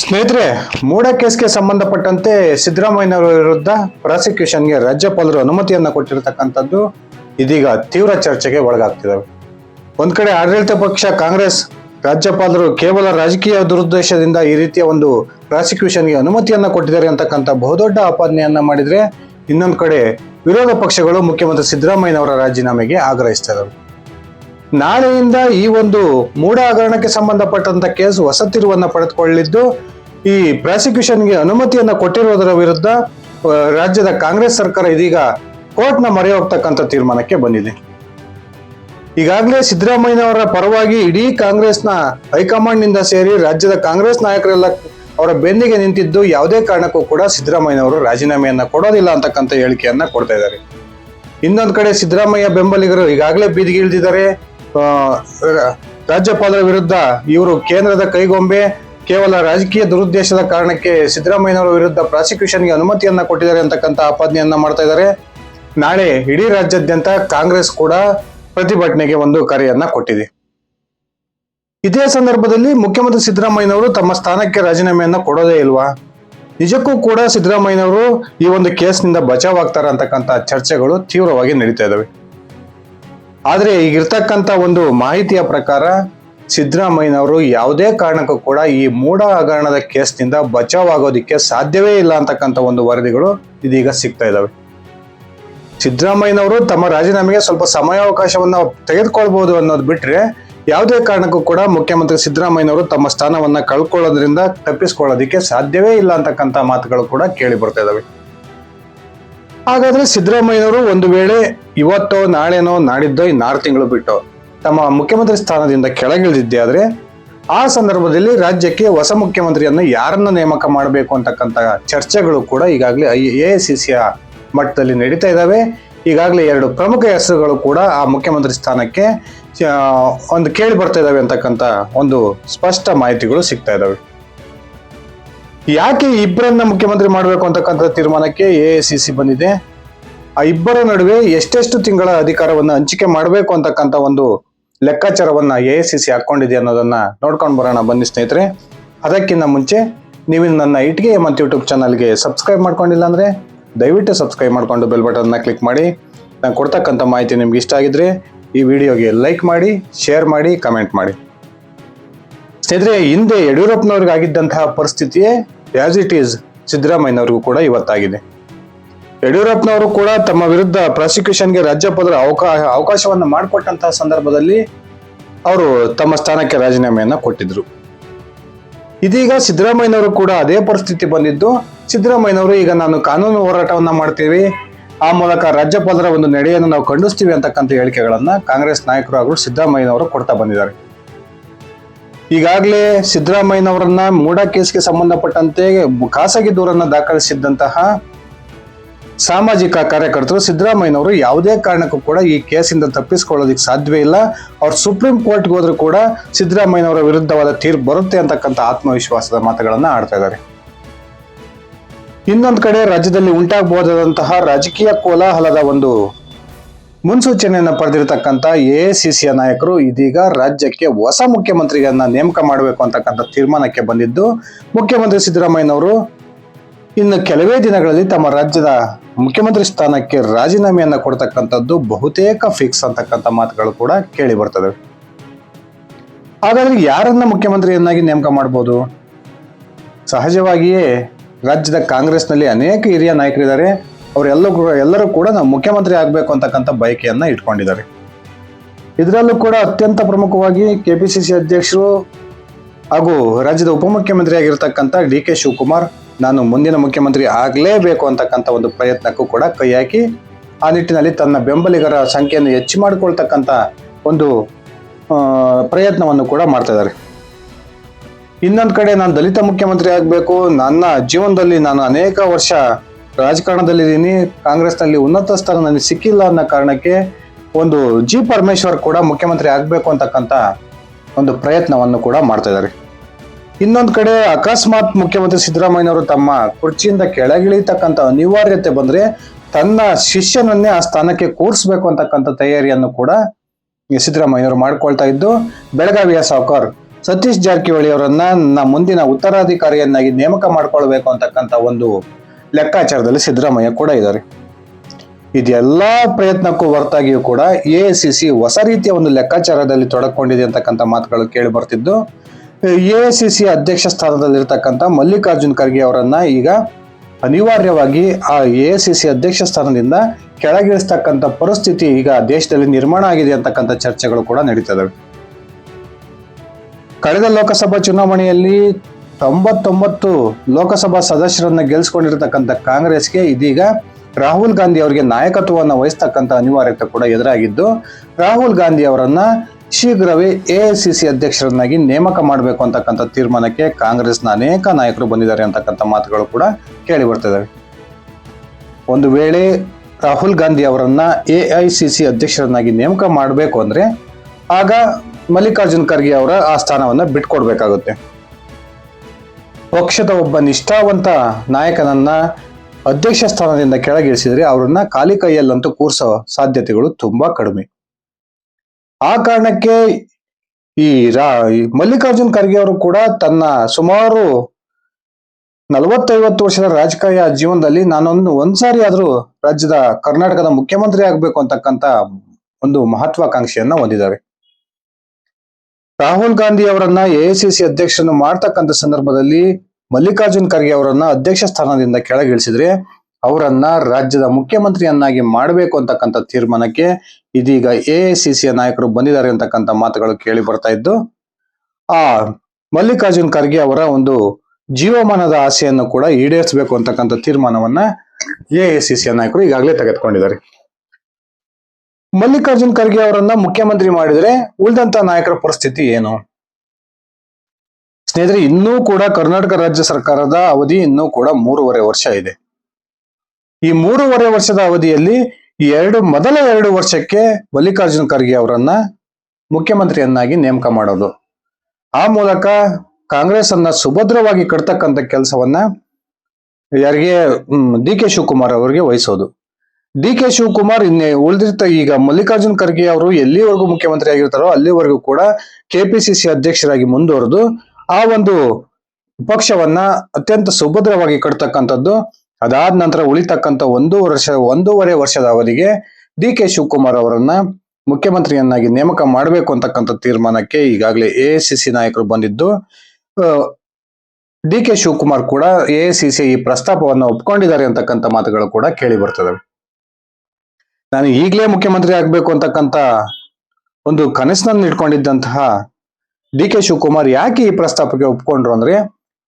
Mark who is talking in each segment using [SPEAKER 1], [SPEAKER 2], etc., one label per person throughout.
[SPEAKER 1] ಸ್ನೇಹಿತರೆ, ಮೂಡ ಕೇಸ್ಗೆ ಸಂಬಂಧಪಟ್ಟಂತೆ ಸಿದ್ದರಾಮಯ್ಯನವರ ವಿರುದ್ಧ ಪ್ರಾಸಿಕ್ಯೂಷನ್ಗೆ ರಾಜ್ಯಪಾಲರು ಅನುಮತಿಯನ್ನ ಕೊಟ್ಟಿರತಕ್ಕಂಥದ್ದು ಇದೀಗ ತೀವ್ರ ಚರ್ಚೆಗೆ ಒಳಗಾಗ್ತಿದ್ದಾವೆ ಒಂದು ಕಡೆ ಆಡಳಿತ ಪಕ್ಷ, ಕಾಂಗ್ರೆಸ್ ರಾಜ್ಯಪಾಲರು ಕೇವಲ ರಾಜಕೀಯ ದುರುದ್ದೇಶದಿಂದ ಈ ರೀತಿಯ ಒಂದು ಪ್ರಾಸಿಕ್ಯೂಷನ್ಗೆ ಅನುಮತಿಯನ್ನ ಕೊಟ್ಟಿದ್ದಾರೆ ಅಂತಕ್ಕಂಥ ಬಹುದೊಡ್ಡ ಆಪಾದನೆಯನ್ನ ಮಾಡಿದ್ರೆ ಇನ್ನೊಂದು ಕಡೆ ವಿರೋಧ ಪಕ್ಷಗಳು ಮುಖ್ಯಮಂತ್ರಿ ಸಿದ್ದರಾಮಯ್ಯನವರ ರಾಜೀನಾಮೆಗೆ ಆಗ್ರಹಿಸ್ತಾ ಇದ್ದಾರೆ ನಾಳೆಯಿಂದ ಈ ಒಂದು ಮೂಢ ಹಗರಣಕ್ಕೆ ಸಂಬಂಧಪಟ್ಟಂತ ಕೇಸ್ ಹೊಸ ತಿರುವನ್ನ ಪಡೆದುಕೊಳ್ಳಿದ್ದು ಈ ಪ್ರಾಸಿಕ್ಯೂಷನ್ಗೆ ಅನುಮತಿಯನ್ನ ಕೊಟ್ಟಿರುವುದರ ವಿರುದ್ಧ ರಾಜ್ಯದ ಕಾಂಗ್ರೆಸ್ ಸರ್ಕಾರ ಇದೀಗ ಕೋರ್ಟ್ನ ಮೊರೆ ಹೋಗ್ತಕ್ಕಂಥ ತೀರ್ಮಾನಕ್ಕೆ ಬಂದಿದೆ. ಈಗಾಗಲೇ ಸಿದ್ದರಾಮಯ್ಯನವರ ಪರವಾಗಿ ಇಡೀ ಕಾಂಗ್ರೆಸ್ನ ಹೈಕಮಾಂಡ್ನಿಂದ ಸೇರಿ ರಾಜ್ಯದ ಕಾಂಗ್ರೆಸ್ ನಾಯಕರೆಲ್ಲ ಅವರ ಬೆನ್ನಿಗೆ ನಿಂತಿದ್ದು ಯಾವುದೇ ಕಾರಣಕ್ಕೂ ಕೂಡ ಸಿದ್ದರಾಮಯ್ಯನವರು ರಾಜೀನಾಮೆಯನ್ನ ಕೊಡೋದಿಲ್ಲ ಅಂತಕ್ಕಂಥ ಹೇಳಿಕೆಯನ್ನ ಕೊಡ್ತಾ ಇದ್ದಾರೆ. ಇನ್ನೊಂದು ಕಡೆ ಸಿದ್ದರಾಮಯ್ಯ ಬೆಂಬಲಿಗರು ಈಗಾಗಲೇ ಬೀದಿಗೆ ಇಳಿದಿದ್ದಾರೆ ಆ, ರ- ರಾಜ್ಯಪಾಲರ ವಿರುದ್ಧ ಇವರು ಕೇಂದ್ರದ ಕೈಗೊಂಬೆ, ಕೇವಲ ರಾಜಕೀಯ ದುರುದ್ದೇಶದ ಕಾರಣಕ್ಕೆ ಸಿದ್ದರಾಮಯ್ಯನವರ ವಿರುದ್ಧ ಪ್ರಾಸಿಕ್ಯೂಷನ್ಗೆ ಅನುಮತಿಯನ್ನ ಕೊಟ್ಟಿದ್ದಾರೆ ಅಂತಕ್ಕಂಥ ಆಪಾದನೆಯನ್ನ ಮಾಡ್ತಾ ಇದ್ದಾರೆ. ನಾಳೆ ಇಡೀ ರಾಜ್ಯಾದ್ಯಂತ ಕಾಂಗ್ರೆಸ್ ಕೂಡ ಪ್ರತಿಭಟನೆಗೆ ಒಂದು ಕರೆಯನ್ನ ಕೊಟ್ಟಿದೆ. ಇದೇ ಸಂದರ್ಭದಲ್ಲಿ ಮುಖ್ಯಮಂತ್ರಿ ಸಿದ್ದರಾಮಯ್ಯನವರು ತಮ್ಮ ಸ್ಥಾನಕ್ಕೆ ರಾಜೀನಾಮೆಯನ್ನ ಕೊಡೋದೇ ಇಲ್ವಾ? ನಿಜಕ್ಕೂ ಕೂಡ ಸಿದ್ದರಾಮಯ್ಯನವರು ಈ ಒಂದು ಕೇಸ್ನಿಂದ ಬಚಾವ್ ಆಗ್ತಾರ ಅಂತಕ್ಕಂಥ ಚರ್ಚೆಗಳು ತೀವ್ರವಾಗಿ ನಡೀತಾ ಇದಾವೆ. ಆದ್ರೆ ಈಗಿರ್ತಕ್ಕಂಥ ಒಂದು ಮಾಹಿತಿಯ ಪ್ರಕಾರ ಸಿದ್ದರಾಮಯ್ಯನವರು ಯಾವುದೇ ಕಾರಣಕ್ಕೂ ಕೂಡ ಈ ಮೂಡ ಹಗರಣದ ಕೇಸ್ನಿಂದ ಬಚಾವ್ ಆಗೋದಿಕ್ಕೆ ಸಾಧ್ಯವೇ ಇಲ್ಲ ಅಂತಕ್ಕಂಥ ಒಂದು ವರದಿಗಳು ಇದೀಗ ಸಿಗ್ತಾ ಇದ್ದಾವೆ ಸಿದ್ದರಾಮಯ್ಯನವರು ತಮ್ಮ ರಾಜೀನಾಮೆಗೆ ಸ್ವಲ್ಪ ಸಮಯಾವಕಾಶವನ್ನು ತೆಗೆದುಕೊಳ್ಬಹುದು ಅನ್ನೋದು ಬಿಟ್ಟರೆ ಯಾವುದೇ ಕಾರಣಕ್ಕೂ ಕೂಡ ಮುಖ್ಯಮಂತ್ರಿ ಸಿದ್ದರಾಮಯ್ಯನವರು ತಮ್ಮ ಸ್ಥಾನವನ್ನು ಕಳ್ಕೊಳ್ಳೋದ್ರಿಂದ ತಪ್ಪಿಸ್ಕೊಳ್ಳೋದಿಕ್ಕೆ ಸಾಧ್ಯವೇ ಇಲ್ಲ ಅಂತಕ್ಕಂಥ ಮಾತುಗಳು ಕೂಡ ಕೇಳಿ ಬರ್ತಾ ಇದಾವೆ. ಹಾಗಾದ್ರೆ ಸಿದ್ದರಾಮಯ್ಯನವರು ಒಂದು ವೇಳೆ ಇವತ್ತೋ ನಾಳೆನೋ ನಾಡಿದ್ದೋ ಇನ್ನಾರು ತಿಂಗಳು ಬಿಟ್ಟು ತಮ್ಮ ಮುಖ್ಯಮಂತ್ರಿ ಸ್ಥಾನದಿಂದ ಕೆಳಗಿಳಿದಿದ್ದೆ ಆದರೆ ಆ ಸಂದರ್ಭದಲ್ಲಿ ರಾಜ್ಯಕ್ಕೆ ಹೊಸ ಮುಖ್ಯಮಂತ್ರಿಯನ್ನು ಯಾರನ್ನ ನೇಮಕ ಮಾಡಬೇಕು ಅಂತಕ್ಕಂಥ ಚರ್ಚೆಗಳು ಕೂಡ ಈಗಾಗಲೇ ಐ, ಎ ಸಿ ಸಿಯ ಮಟ್ಟದಲ್ಲಿ ನಡೀತಾ ಇದ್ದಾವೆ ಈಗಾಗಲೇ ಎರಡು ಪ್ರಮುಖ ಹೆಸರುಗಳು ಕೂಡ ಆ ಮುಖ್ಯಮಂತ್ರಿ ಸ್ಥಾನಕ್ಕೆ ಒಂದು ಕೇಳಿ ಬರ್ತಾ ಇದ್ದಾವೆ ಅಂತಕ್ಕಂಥ ಒಂದು ಸ್ಪಷ್ಟ ಮಾಹಿತಿಗಳು ಸಿಗ್ತಾ ಇದಾವೆ. ಯಾಕೆ ಇಬ್ಬರನ್ನ ಮುಖ್ಯಮಂತ್ರಿ ಮಾಡಬೇಕು ಅಂತಕ್ಕಂಥ ತೀರ್ಮಾನಕ್ಕೆ ಎ ಸಿ ಸಿ ಬಂದಿದೆ? ಆ ಇಬ್ಬರ ನಡುವೆ ಎಷ್ಟೆಷ್ಟು ತಿಂಗಳ ಅಧಿಕಾರವನ್ನು ಹಂಚಿಕೆ ಮಾಡಬೇಕು ಅಂತಕ್ಕಂಥ ಒಂದು ಲೆಕ್ಕಾಚಾರವನ್ನ ಎ ಸಿ ಸಿ ಹಾಕೊಂಡಿದೆ ಅನ್ನೋದನ್ನ ನೋಡ್ಕೊಂಡು ಬರೋಣ ಬನ್ನಿ ಸ್ನೇಹಿತರೆ. ಅದಕ್ಕಿಂತ ಮುಂಚೆ ನೀವು ನನ್ನ ಇಟ್ಗೆ ಮತ್ತು ಯೂಟ್ಯೂಬ್ ಚಾನಲ್ಗೆ ಸಬ್ಸ್ಕ್ರೈಬ್ ಮಾಡ್ಕೊಂಡಿಲ್ಲ ಅಂದ್ರೆ ದಯವಿಟ್ಟು ಸಬ್ಸ್ಕ್ರೈಬ್ ಮಾಡ್ಕೊಂಡು ಬೆಲ್ ಬಟನ್ನ ಕ್ಲಿಕ್ ಮಾಡಿ. ನಾನು ಕೊಡ್ತಕ್ಕಂಥ ಮಾಹಿತಿ ನಿಮ್ಗೆ ಇಷ್ಟ ಆಗಿದ್ರೆ ಈ ವಿಡಿಯೋಗೆ ಲೈಕ್ ಮಾಡಿ, ಶೇರ್ ಮಾಡಿ, ಕಮೆಂಟ್ ಮಾಡಿ. ಸ್ನೇಹಿತರೆ, ಹಿಂದೆ ಯಡಿಯೂರಪ್ಪನವ್ರಿಗೆ ಆಗಿದ್ದಂತಹ ಪರಿಸ್ಥಿತಿಯೇ ಆಸ್ ಇಟ್ ಈಸ್ ಸಿದ್ದರಾಮಯ್ಯನವ್ರಿಗೂ ಕೂಡ ಇವತ್ತಾಗಿದೆ. ಯಡಿಯೂರಪ್ಪನವರು ಕೂಡ ತಮ್ಮ ವಿರುದ್ಧ ಪ್ರಾಸಿಕ್ಯೂಷನ್ಗೆ ರಾಜ್ಯಪಾಲರ ಅವಕಾಶ ಅವಕಾಶವನ್ನು ಮಾಡಿಕೊಟ್ಟಂತಹ ಸಂದರ್ಭದಲ್ಲಿ ಅವರು ತಮ್ಮ ಸ್ಥಾನಕ್ಕೆ ರಾಜೀನಾಮೆಯನ್ನು ಕೊಟ್ಟಿದ್ರು. ಇದೀಗ ಸಿದ್ದರಾಮಯ್ಯನವರು ಕೂಡ ಅದೇ ಪರಿಸ್ಥಿತಿ ಬಂದಿದ್ದು, ಸಿದ್ದರಾಮಯ್ಯನವರು ಈಗ ನಾನು ಕಾನೂನು ಹೋರಾಟವನ್ನು ಮಾಡ್ತೀವಿ, ಆ ಮೂಲಕ ರಾಜ್ಯಪಾಲರ ಒಂದು ನಡೆಯನ್ನು ನಾವು ಖಂಡಿಸ್ತೀವಿ ಅಂತಕ್ಕಂಥ ಹೇಳಿಕೆಗಳನ್ನು ಕಾಂಗ್ರೆಸ್ ನಾಯಕರು ಹಾಗೂ ಸಿದ್ದರಾಮಯ್ಯನವರು ಕೊಡ್ತಾ ಬಂದಿದ್ದಾರೆ. ಈಗಾಗಲೇ ಸಿದ್ದರಾಮಯ್ಯನವರನ್ನ ಮೂಡ ಕೇಸ್ಗೆ ಸಂಬಂಧಪಟ್ಟಂತೆ ಖಾಸಗಿ ದೂರನ್ನು ದಾಖಲಿಸಿದ್ದಂತಹ ಸಾಮಾಜಿಕ ಕಾರ್ಯಕರ್ತರು ಸಿದ್ದರಾಮಯ್ಯನವರು ಯಾವುದೇ ಕಾರಣಕ್ಕೂ ಕೂಡ ಈ ಕೇಸಿಂದ ತಪ್ಪಿಸ್ಕೊಳ್ಳೋದಕ್ಕೆ ಸಾಧ್ಯವೇ ಇಲ್ಲ. ಅವ್ರು ಸುಪ್ರೀಂ ಕೋರ್ಟ್ಗೆ ಹೋದ್ರೂ ಕೂಡ ಸಿದ್ದರಾಮಯ್ಯನವರ ವಿರುದ್ಧವಾದ ತೀರ್ಪು ಬರುತ್ತೆ ಅಂತಕ್ಕಂಥ ಆತ್ಮವಿಶ್ವಾಸದ ಮಾತುಗಳನ್ನು ಆಡ್ತಾ ಇದ್ದಾರೆ. ಇನ್ನೊಂದು ಕಡೆ ರಾಜ್ಯದಲ್ಲಿ ಉಂಟಾಗಬಹುದಾದಂತಹ ರಾಜಕೀಯ ಕೋಲಾಹಲದ ಒಂದು ಮುನ್ಸೂಚನೆಯನ್ನ ಪಡೆದಿರತಕ್ಕಂಥ ಎ ಸಿಯ ನಾಯಕರು ಇದೀಗ ರಾಜ್ಯಕ್ಕೆ ಹೊಸ ಮುಖ್ಯಮಂತ್ರಿಗಳನ್ನು ನೇಮಕ ಮಾಡಬೇಕು ಅಂತಕ್ಕಂಥ ತೀರ್ಮಾನಕ್ಕೆ ಬಂದಿದ್ದು, ಮುಖ್ಯಮಂತ್ರಿ ಸಿದ್ದರಾಮಯ್ಯನವರು ಇನ್ನು ಕೆಲವೇ ದಿನಗಳಲ್ಲಿ ತಮ್ಮ ರಾಜ್ಯದ ಮುಖ್ಯಮಂತ್ರಿ ಸ್ಥಾನಕ್ಕೆ ರಾಜೀನಾಮೆಯನ್ನ ಕೊಡ್ತಕ್ಕಂಥದ್ದು ಬಹುತೇಕ ಫಿಕ್ಸ್ ಅಂತಕ್ಕಂಥ ಮಾತುಗಳು ಕೂಡ ಕೇಳಿ ಬರ್ತದೆ ಹಾಗಾದ್ರೆ ಯಾರನ್ನ ಮುಖ್ಯಮಂತ್ರಿಯನ್ನಾಗಿ ನೇಮಕ ಮಾಡಬಹುದು ಸಹಜವಾಗಿಯೇ ರಾಜ್ಯದ ಕಾಂಗ್ರೆಸ್ನಲ್ಲಿ ಅನೇಕ ಹಿರಿಯ ನಾಯಕರಿದ್ದಾರೆ. ಅವರೆಲ್ಲರೂ ಎಲ್ಲರೂ ಕೂಡ ನಾವು ಮುಖ್ಯಮಂತ್ರಿ ಆಗಬೇಕು ಅಂತಕ್ಕಂಥ ಬಯಕೆಯನ್ನು ಇಟ್ಕೊಂಡಿದ್ದಾರೆ. ಇದರಲ್ಲೂ ಕೂಡ ಅತ್ಯಂತ ಪ್ರಮುಖವಾಗಿ ಕೆಪಿಸಿಸಿ ಅಧ್ಯಕ್ಷರು ಹಾಗೂ ರಾಜ್ಯದ ಉಪಮುಖ್ಯಮಂತ್ರಿ ಆಗಿರ್ತಕ್ಕಂಥ ಡಿ ಕೆ ಶಿವಕುಮಾರ್ ನಾನು ಮುಂದಿನ ಮುಖ್ಯಮಂತ್ರಿ ಆಗಲೇಬೇಕು ಅಂತಕ್ಕಂಥ ಒಂದು ಪ್ರಯತ್ನಕ್ಕೂ ಕೂಡ ಕೈ ಹಾಕಿ, ಆ ನಿಟ್ಟಿನಲ್ಲಿ ತನ್ನ ಬೆಂಬಲಿಗರ ಸಂಖ್ಯೆಯನ್ನು ಹೆಚ್ಚು ಮಾಡಿಕೊಳ್ತಕ್ಕಂಥ ಒಂದು ಪ್ರಯತ್ನವನ್ನು ಕೂಡ ಮಾಡ್ತಾ ಇದ್ದಾರೆ. ಇನ್ನೊಂದು ಕಡೆ ನಾನು ದಲಿತ ಮುಖ್ಯಮಂತ್ರಿ ಆಗಬೇಕು. ನನ್ನ ಜೀವನದಲ್ಲಿ ನಾನು ಅನೇಕ ವರ್ಷ ರಾಜಕಾರಣದಲ್ಲಿದ್ದೀನಿ. ಕಾಂಗ್ರೆಸ್ನಲ್ಲಿ ಉನ್ನತ ಸ್ಥಾನ ನನಗೆ ಸಿಕ್ಕಿಲ್ಲ ಅನ್ನೋ ಕಾರಣಕ್ಕೆ ಒಂದು ಜಿ ಪರಮೇಶ್ವರ್ ಕೂಡ ಮುಖ್ಯಮಂತ್ರಿ ಆಗಬೇಕು ಅಂತಕ್ಕಂಥ ಒಂದು ಪ್ರಯತ್ನವನ್ನು ಕೂಡ ಮಾಡ್ತಾ ಇದ್ದಾರೆ. ಇನ್ನೊಂದು ಕಡೆ ಅಕಸ್ಮಾತ್ ಮುಖ್ಯಮಂತ್ರಿ ಸಿದ್ದರಾಮಯ್ಯನವರು ತಮ್ಮ ಕುರ್ಚಿಯಿಂದ ಕೆಳಗಿಳಿತಕ್ಕಂಥ ಅನಿವಾರ್ಯತೆ ಬಂದರೆ ತನ್ನ ಶಿಷ್ಯನನ್ನೇ ಆ ಸ್ಥಾನಕ್ಕೆ ಕೂರಿಸ್ಬೇಕು ಅಂತಕ್ಕಂಥ ತಯಾರಿಯನ್ನು ಕೂಡ ಸಿದ್ದರಾಮಯ್ಯನವರು ಮಾಡ್ಕೊಳ್ತಾ ಇದ್ದು, ಬೆಳಗಾವಿಯ ಸಾವುಕಾರ್ ಸತೀಶ್ ಜಾರಕಿಹೊಳಿ ಅವರನ್ನ ಮುಂದಿನ ಉತ್ತರಾಧಿಕಾರಿಯನ್ನಾಗಿ ನೇಮಕ ಮಾಡ್ಕೊಳ್ಬೇಕು ಅಂತಕ್ಕಂಥ ಒಂದು ಲೆಕ್ಕಾಚಾರದಲ್ಲಿ ಸಿದ್ದರಾಮಯ್ಯ ಕೂಡ ಇದ್ದಾರೆ. ಇದೆಲ್ಲ ಪ್ರಯತ್ನಕ್ಕೂ ಹೊರತಾಗಿಯೂ ಕೂಡ ಎ ಸಿ ಸಿ ಹೊಸ ರೀತಿಯ ಒಂದು ಲೆಕ್ಕಾಚಾರದಲ್ಲಿ ತೊಡಕೊಂಡಿದೆ ಅಂತಕ್ಕಂಥ ಮಾತುಗಳು ಕೇಳಿ ಬರ್ತಿದ್ದು. ಎ ಸಿ ಸಿ ಅಧ್ಯಕ್ಷ ಸ್ಥಾನದಲ್ಲಿರ್ತಕ್ಕಂಥ ಮಲ್ಲಿಕಾರ್ಜುನ್ ಖರ್ಗೆ ಅವರನ್ನ ಈಗ ಅನಿವಾರ್ಯವಾಗಿ ಆ ಎ ಸಿ ಸಿ ಅಧ್ಯಕ್ಷ ಸ್ಥಾನದಿಂದ ಕೆಳಗಿಳಿಸ್ತಕ್ಕಂಥ ಪರಿಸ್ಥಿತಿ ಈಗ ದೇಶದಲ್ಲಿ ನಿರ್ಮಾಣ ಆಗಿದೆ ಅಂತಕ್ಕಂಥ ಚರ್ಚೆಗಳು ಕೂಡ ನಡೀತದವೆ ಕಳೆದ ಲೋಕಸಭಾ ಚುನಾವಣೆಯಲ್ಲಿ ತೊಂಬತ್ತೊಂಬತ್ತು ಲೋಕಸಭಾ ಸದಸ್ಯರನ್ನ ಗೆಲ್ಸ್ಕೊಂಡಿರ್ತಕ್ಕಂಥ ಕಾಂಗ್ರೆಸ್ಗೆ ಇದೀಗ ರಾಹುಲ್ ಗಾಂಧಿ ಅವರಿಗೆ ನಾಯಕತ್ವವನ್ನು ವಹಿಸ್ತಕ್ಕಂಥ ಅನಿವಾರ್ಯತೆ ಕೂಡ ಎದುರಾಗಿದ್ದು, ರಾಹುಲ್ ಗಾಂಧಿ ಅವರನ್ನ ಶೀಘ್ರವೇ ಎಐಸಿಸಿ ಅಧ್ಯಕ್ಷರನ್ನಾಗಿ ನೇಮಕ ಮಾಡಬೇಕು ಅಂತಕ್ಕಂಥ ತೀರ್ಮಾನಕ್ಕೆ ಕಾಂಗ್ರೆಸ್ನ ಅನೇಕ ನಾಯಕರು ಬಂದಿದ್ದಾರೆ ಅಂತಕ್ಕಂಥ ಮಾತುಗಳು ಕೂಡ ಕೇಳಿ ಬರ್ತಿದ್ದಾವೆ. ಒಂದು ವೇಳೆ ರಾಹುಲ್ ಗಾಂಧಿ ಅವರನ್ನ ಸಿ ಅಧ್ಯಕ್ಷರನ್ನಾಗಿ ನೇಮಕ ಮಾಡಬೇಕು ಅಂದರೆ ಆಗ ಮಲ್ಲಿಕಾರ್ಜುನ್ ಖರ್ಗೆ ಅವರ ಆ ಸ್ಥಾನವನ್ನು ಬಿಟ್ಕೊಡ್ಬೇಕಾಗುತ್ತೆ. ಪಕ್ಷದ ಒಬ್ಬ ನಿಷ್ಠಾವಂತ ನಾಯಕನನ್ನ ಅಧ್ಯಕ್ಷ ಸ್ಥಾನದಿಂದ ಕೆಳಗಿಳಿಸಿದರೆ ಅವರನ್ನ ಖಾಲಿ ಕೈಯಲ್ಲಂತೂ ಕೂರಿಸೋ ಸಾಧ್ಯತೆಗಳು ತುಂಬಾ ಕಡಿಮೆ. ಆ ಕಾರಣಕ್ಕೆ ಈ ರಾ ಮಲ್ಲಿಕಾರ್ಜುನ್ ಖರ್ಗೆ ಅವರು ಕೂಡ ತನ್ನ ಸುಮಾರು ನಲವತ್ತೈವತ್ತು ವರ್ಷದ ರಾಜಕೀಯ ಜೀವನದಲ್ಲಿ ನಾನೊಂದು ಒಂದ್ಸಾರಿ ಆದ್ರೂ ರಾಜ್ಯದ ಕರ್ನಾಟಕದ ಮುಖ್ಯಮಂತ್ರಿ ಆಗ್ಬೇಕು ಅಂತಕ್ಕಂತ ಒಂದು ಮಹತ್ವಾಕಾಂಕ್ಷೆಯನ್ನ ಹೊಂದಿದ್ದಾರೆ. ರಾಹುಲ್ ಗಾಂಧಿ ಅವರನ್ನ ಎಐಸಿಸಿ ಅಧ್ಯಕ್ಷರನ್ನು ಮಾಡ್ತಕ್ಕಂಥ ಸಂದರ್ಭದಲ್ಲಿ ಮಲ್ಲಿಕಾರ್ಜುನ್ ಖರ್ಗೆ ಅವರನ್ನ ಅಧ್ಯಕ್ಷ ಸ್ಥಾನದಿಂದ ಕೆಳಗಿಳಿಸಿದ್ರೆ ಅವರನ್ನ ರಾಜ್ಯದ ಮುಖ್ಯಮಂತ್ರಿಯನ್ನಾಗಿ ಮಾಡಬೇಕು ಅಂತಕ್ಕಂಥ ತೀರ್ಮಾನಕ್ಕೆ ಇದೀಗ ಎಐಸಿಸಿಯ ನಾಯಕರು ಬಂದಿದ್ದಾರೆ ಅಂತಕ್ಕಂಥ ಮಾತುಗಳು ಕೇಳಿ ಬರ್ತಾ ಇದ್ದು, ಆ ಮಲ್ಲಿಕಾರ್ಜುನ್ ಖರ್ಗೆ ಅವರ ಒಂದು ಜೀವಮಾನದ ಆಸೆಯನ್ನು ಕೂಡ ಈಡೇರಿಸಬೇಕು ಅಂತಕ್ಕಂಥ ತೀರ್ಮಾನವನ್ನ ಎಐಸಿಸಿಯ ನಾಯಕರು ಈಗಾಗಲೇ ತೆಗೆದುಕೊಂಡಿದ್ದಾರೆ. ಮಲ್ಲಿಕಾರ್ಜುನ್ ಖರ್ಗೆ ಅವರನ್ನ ಮುಖ್ಯಮಂತ್ರಿ ಮಾಡಿದ್ರೆ ಉಳಿದಂತ ನಾಯಕರ ಪರಿಸ್ಥಿತಿ ಏನು? ಸ್ನೇಹಿತರೆ, ಇನ್ನೂ ಕೂಡ ಕರ್ನಾಟಕ ರಾಜ್ಯ ಸರ್ಕಾರದ ಅವಧಿ ಇನ್ನೂ ಕೂಡ ಮೂರುವರೆ ವರ್ಷ ಇದೆ. ಈ ಮೂರುವರೆ ವರ್ಷದ ಅವಧಿಯಲ್ಲಿ ಈ ಎರಡು, ಮೊದಲ ಎರಡು ವರ್ಷಕ್ಕೆ ಮಲ್ಲಿಕಾರ್ಜುನ್ ಖರ್ಗೆ ಅವರನ್ನ ಮುಖ್ಯಮಂತ್ರಿಯನ್ನಾಗಿ ನೇಮಕ ಮಾಡೋದು. ಆ ಮೂಲಕ ಕಾಂಗ್ರೆಸ್ ಅನ್ನ ಸುಭದ್ರವಾಗಿ ಕಟ್ತಕ್ಕಂಥ ಕೆಲಸವನ್ನ ಯಾರಿಗೆ ಡಿ ಕೆ ಶಿವಕುಮಾರ್ ಅವರಿಗೆ ವಹಿಸೋದು. ಡಿ ಕೆ ಶಿವಕುಮಾರ್ ಇನ್ನೇ ಉಳಿದಿರ್ತ ಈಗ ಮಲ್ಲಿಕಾರ್ಜುನ್ ಖರ್ಗೆ ಅವರು ಎಲ್ಲಿವರೆಗೂ ಮುಖ್ಯಮಂತ್ರಿ ಆಗಿರ್ತಾರೋ ಅಲ್ಲಿವರೆಗೂ ಕೂಡ ಕೆಪಿಸಿಸಿ ಅಧ್ಯಕ್ಷರಾಗಿ ಮುಂದುವರೆದು ಆ ಒಂದು ಪಕ್ಷವನ್ನ ಅತ್ಯಂತ ಸುಭದ್ರವಾಗಿ ಕಟ್ತಕ್ಕಂಥದ್ದು, ಅದಾದ ನಂತರ ಉಳಿತಕ್ಕಂಥ ಒಂದು ವರ್ಷ, ಒಂದೂವರೆ ವರ್ಷದ ಅವಧಿಗೆ ಡಿ ಕೆ ಶಿವಕುಮಾರ್ ಅವರನ್ನ ಮುಖ್ಯಮಂತ್ರಿಯನ್ನಾಗಿ ನೇಮಕ ಮಾಡಬೇಕು ಅಂತಕ್ಕಂಥ ತೀರ್ಮಾನಕ್ಕೆ ಈಗಾಗಲೇ ಎ ನಾಯಕರು ಬಂದಿದ್ದು ಡಿ ಕೆ ಶಿವಕುಮಾರ್ ಕೂಡ ಎ ಈ ಪ್ರಸ್ತಾಪವನ್ನು ಒಪ್ಕೊಂಡಿದ್ದಾರೆ ಅಂತಕ್ಕಂಥ ಮಾತುಗಳು ಕೂಡ ಕೇಳಿ ಬರ್ತದೆ. ನಾನು ಈಗಲೇ ಮುಖ್ಯಮಂತ್ರಿ ಆಗಬೇಕು ಅಂತಕ್ಕಂಥ ಒಂದು ಕನಸಿನಲ್ಲಿ ಇಟ್ಕೊಂಡಿದ್ದಂತಹ ಡಿ ಕೆ ಶಿವಕುಮಾರ್ ಯಾಕೆ ಈ ಪ್ರಸ್ತಾಪಕ್ಕೆ ಒಪ್ಕೊಂಡ್ರು ಅಂದ್ರೆ,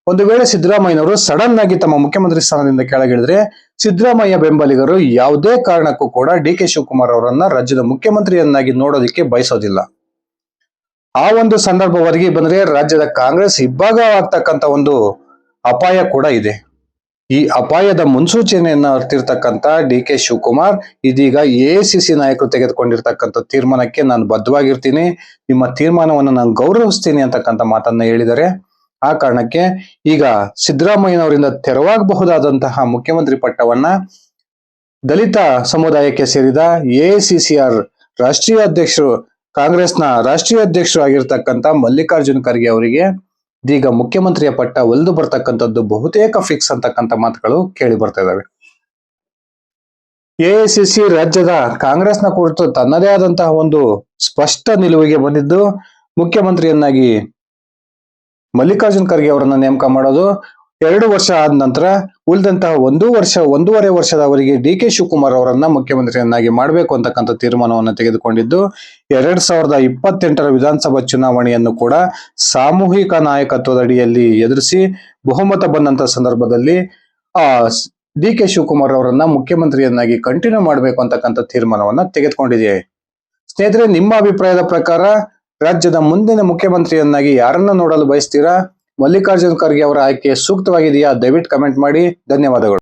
[SPEAKER 1] ಒಂದು ವೇಳೆ ಸಿದ್ದರಾಮಯ್ಯನವರು ಸಡನ್ ಆಗಿ ತಮ್ಮ ಮುಖ್ಯಮಂತ್ರಿ ಸ್ಥಾನದಿಂದ ಕೆಳಗಿಳಿದ್ರೆ ಸಿದ್ದರಾಮಯ್ಯ ಬೆಂಬಲಿಗರು ಯಾವುದೇ ಕಾರಣಕ್ಕೂ ಕೂಡ ಡಿ ಕೆ ಶಿವಕುಮಾರ್ ಅವರನ್ನ ರಾಜ್ಯದ ಮುಖ್ಯಮಂತ್ರಿಯನ್ನಾಗಿ ನೋಡೋದಿಕ್ಕೆ ಬಯಸೋದಿಲ್ಲ. ಆ ಒಂದು ಸಂದರ್ಭವರೆಗೆ ಬಂದ್ರೆ ರಾಜ್ಯದ ಕಾಂಗ್ರೆಸ್ ಇಬ್ಬಾಗವಾಗ್ತಕ್ಕಂಥ ಒಂದು ಅಪಾಯ ಕೂಡ ಇದೆ. ಈ ಅಪಾಯದ ಮುನ್ಸೂಚನೆಯನ್ನ ಹೊರತಿರ್ತಕ್ಕಂಥ ಡಿ ಕೆ ಶಿವಕುಮಾರ್, ಇದೀಗ ಎಸಿಸಿ ನಾಯಕರು ತೆಗೆದುಕೊಂಡಿರ್ತಕ್ಕಂಥ ತೀರ್ಮಾನಕ್ಕೆ ನಾನು ಬದ್ಧವಾಗಿರ್ತೀನಿ. ನಿಮ್ಮ ತೀರ್ಮಾನವನ್ನು ನಾನು ಗೌರವಿಸ್ತೀನಿ ಅಂತಕ್ಕಂಥ ಮಾತನ್ನ ಹೇಳಿದರೆ, ಆ ಕಾರಣಕ್ಕೆ ಈಗ ಸಿದ್ದರಾಮಯ್ಯನವರಿಂದ ತೆರವಾಗಬಹುದಾದಂತಹ ಮುಖ್ಯಮಂತ್ರಿ ಪಟ್ಟವನ್ನ ದಲಿತ ಸಮುದಾಯಕ್ಕೆ ಸೇರಿದ ಎಸಿಸಿಆರ್ ರಾಷ್ಟ್ರೀಯ ಅಧ್ಯಕ್ಷರು, ಕಾಂಗ್ರೆಸ್ನ ರಾಷ್ಟ್ರೀಯ ಅಧ್ಯಕ್ಷರು ಆಗಿರ್ತಕ್ಕಂಥ ಮಲ್ಲಿಕಾರ್ಜುನ್ ಖರ್ಗೆ ಅವರಿಗೆ ಇದೀಗ ಮುಖ್ಯಮಂತ್ರಿಯ ಪಟ್ಟ ಒಲಿದು ಬರ್ತಕ್ಕಂಥದ್ದು ಬಹುತೇಕ ಫಿಕ್ಸ್ ಅಂತಕ್ಕಂಥ ಮಾತುಗಳು ಕೇಳಿ ಬರ್ತಾ ಇದಾವೆ. ಎಐಸಿಸಿ ರಾಜ್ಯದ ಕಾಂಗ್ರೆಸ್ನ ಕುರಿತು ತನ್ನದೇ ಆದಂತಹ ಒಂದು ಸ್ಪಷ್ಟ ನಿಲುವಿಗೆ ಬಂದಿದ್ದು ಮುಖ್ಯಮಂತ್ರಿಯನ್ನಾಗಿ ಮಲ್ಲಿಕಾರ್ಜುನ್ ಖರ್ಗೆ ಅವರನ್ನ ನೇಮಕ ಮಾಡೋದು ಎರಡು ವರ್ಷ ಆದ ನಂತರ ಉಳಿದಂತಹ ಒಂದು ವರ್ಷ, ಒಂದೂವರೆ ವರ್ಷದವರೆಗೆ ಡಿ ಕೆ ಶಿವಕುಮಾರ್ ಅವರನ್ನ ಮುಖ್ಯಮಂತ್ರಿಯನ್ನಾಗಿ ಮಾಡಬೇಕು ಅಂತಕ್ಕಂಥ ತೀರ್ಮಾನವನ್ನು ತೆಗೆದುಕೊಂಡಿದ್ದು, ಎರಡ್ ಸಾವಿರದ ಇಪ್ಪತ್ತೆಂಟರ ವಿಧಾನಸಭಾ ಚುನಾವಣೆಯನ್ನು ಕೂಡ ಸಾಮೂಹಿಕ ನಾಯಕತ್ವದ ಅಡಿಯಲ್ಲಿ ಎದುರಿಸಿ ಬಹುಮತ ಬಂದಂತ ಸಂದರ್ಭದಲ್ಲಿ ಆ ಡಿ ಕೆ ಶಿವಕುಮಾರ್ ಅವರನ್ನ ಮುಖ್ಯಮಂತ್ರಿಯನ್ನಾಗಿ ಕಂಟಿನ್ಯೂ ಮಾಡಬೇಕು ಅಂತಕ್ಕಂಥ ತೀರ್ಮಾನವನ್ನ ತೆಗೆದುಕೊಂಡಿದೆ. ಸ್ನೇಹಿತರೆ, ನಿಮ್ಮ ಅಭಿಪ್ರಾಯದ ಪ್ರಕಾರ ರಾಜ್ಯದ ಮುಂದಿನ ಮುಖ್ಯಮಂತ್ರಿಯನ್ನಾಗಿ ಯಾರನ್ನ ನೋಡಲು ಬಯಸ್ತೀರಾ? ಮಲ್ಲಿಕಾರ್ಜುನ್ ಖರ್ಗೆ ಅವರ ಆಯ್ಕೆ ಸೂಕ್ತವಾಗಿದೆಯಾ? ದಯವಿಟ್ಟು ಕಮೆಂಟ್ ಮಾಡಿ. ಧನ್ಯವಾದಗಳು.